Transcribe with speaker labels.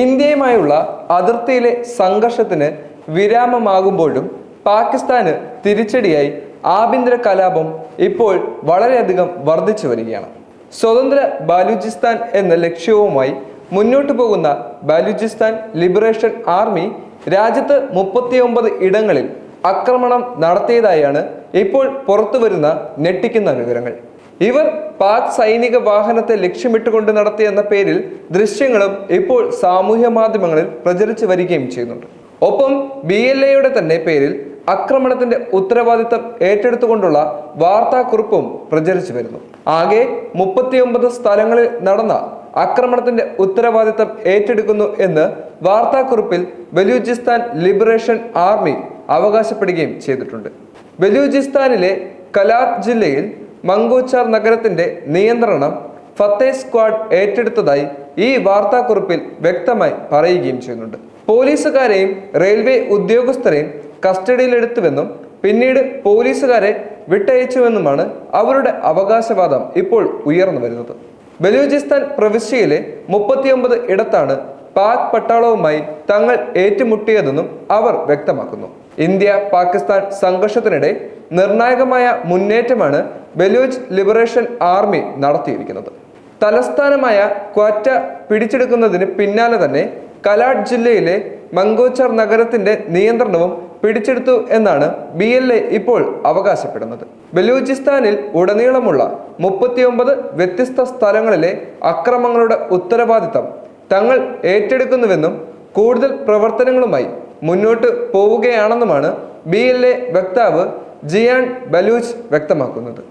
Speaker 1: ഇന്ത്യയുമായുള്ള അതിർത്തിയിലെ സംഘർഷത്തിന് വിരാമമാകുമ്പോഴും പാകിസ്ഥാന് തിരിച്ചടിയായി ആഭ്യന്തര കലാപം ഇപ്പോൾ വളരെയധികം വർദ്ധിച്ചു വരികയാണ്. സ്വതന്ത്ര ബാലൂചിസ്ഥാൻ എന്ന ലക്ഷ്യവുമായി മുന്നോട്ടു പോകുന്ന ബാലൂചിസ്ഥാൻ ലിബറേഷൻ ആർമി രാജ്യത്ത് മുപ്പത്തിയൊമ്പത് ഇടങ്ങളിൽ ആക്രമണം നടത്തിയതായാണ് ഇപ്പോൾ പുറത്തുവരുന്ന ഞെട്ടിക്കുന്ന വിവരങ്ങൾ. ഇവർ പാക് സൈനിക വാഹനത്തെ ലക്ഷ്യമിട്ടുകൊണ്ട് നടത്തിയെന്ന പേരിൽ ദൃശ്യങ്ങളും ഇപ്പോൾ സാമൂഹ്യ മാധ്യമങ്ങളിൽ പ്രചരിച്ചു വരികയും ചെയ്യുന്നുണ്ട്. ഒപ്പം ബി എൽ എയുടെ തന്നെ പേരിൽ ആക്രമണത്തിന്റെ ഉത്തരവാദിത്തം ഏറ്റെടുത്തുകൊണ്ടുള്ള വാർത്താക്കുറിപ്പും പ്രചരിച്ചു വരുന്നു. ആകെ മുപ്പത്തിയൊമ്പത് സ്ഥലങ്ങളിൽ നടന്ന ആക്രമണത്തിന്റെ ഉത്തരവാദിത്തം ഏറ്റെടുക്കുന്നു എന്ന് വാർത്താക്കുറിപ്പിൽ ബലൂചിസ്ഥാൻ ലിബറേഷൻ ആർമി അവകാശപ്പെടുകയും ചെയ്തിട്ടുണ്ട്. ബലൂചിസ്ഥാനിലെ കലാത് ജില്ലയിൽ മംഗോച്ചാർ നഗരത്തിന്റെ നിയന്ത്രണം ഫത്തേ സ്ക്വാഡ് ഏറ്റെടുത്തതായി ഈ വാർത്താക്കുറിപ്പിൽ വ്യക്തമായി പറയുകയും ചെയ്യുന്നുണ്ട്. പോലീസുകാരെയും റെയിൽവേ ഉദ്യോഗസ്ഥരെയും കസ്റ്റഡിയിലെടുത്തുവെന്നും പിന്നീട് പോലീസുകാരെ വിട്ടയച്ചുവെന്നുമാണ് അവരുടെ അവകാശവാദം ഇപ്പോൾ ഉയർന്നു വരുന്നത്. ബലൂചിസ്ഥാൻ പ്രവിശ്യയിലെ മുപ്പത്തിയൊമ്പത് ഇടത്താണ് പാക് പട്ടാളവുമായി തങ്ങൾ ഏറ്റുമുട്ടിയതെന്നും അവർ വ്യക്തമാക്കുന്നു. ഇന്ത്യ പാകിസ്ഥാൻ സംഘർഷത്തിനിടെ നിർണായകമായ മുന്നേറ്റമാണ് ബലൂച്ച് ലിബറേഷൻ ആർമി നടത്തിയിരിക്കുന്നത്. തലസ്ഥാനമായ ക്വാറ്റ പിടിച്ചെടുക്കുന്നതിന് പിന്നാലെ തന്നെ കലാട്ട് ജില്ലയിലെ മംഗോച്ചർ നഗരത്തിന്റെ നിയന്ത്രണവും പിടിച്ചെടുത്തു എന്നാണ് ബി എൽ എ ഇപ്പോൾ അവകാശപ്പെടുന്നത്. ബലൂചിസ്ഥാനിൽ ഉടനീളമുള്ള മുപ്പത്തിയൊമ്പത് വ്യത്യസ്ത സ്ഥലങ്ങളിലെ അക്രമങ്ങളുടെ ഉത്തരവാദിത്തം തങ്ങൾ ഏറ്റെടുക്കുന്നുവെന്നും കൂടുതൽ പ്രവർത്തനങ്ങളുമായി മുന്നോട്ട് പോവുകയാണെന്നുമാണ് ബി എൽ എ വക്താവ് ജിയാൻ ബലൂച്ച് വ്യക്തമാക്കുന്നത്.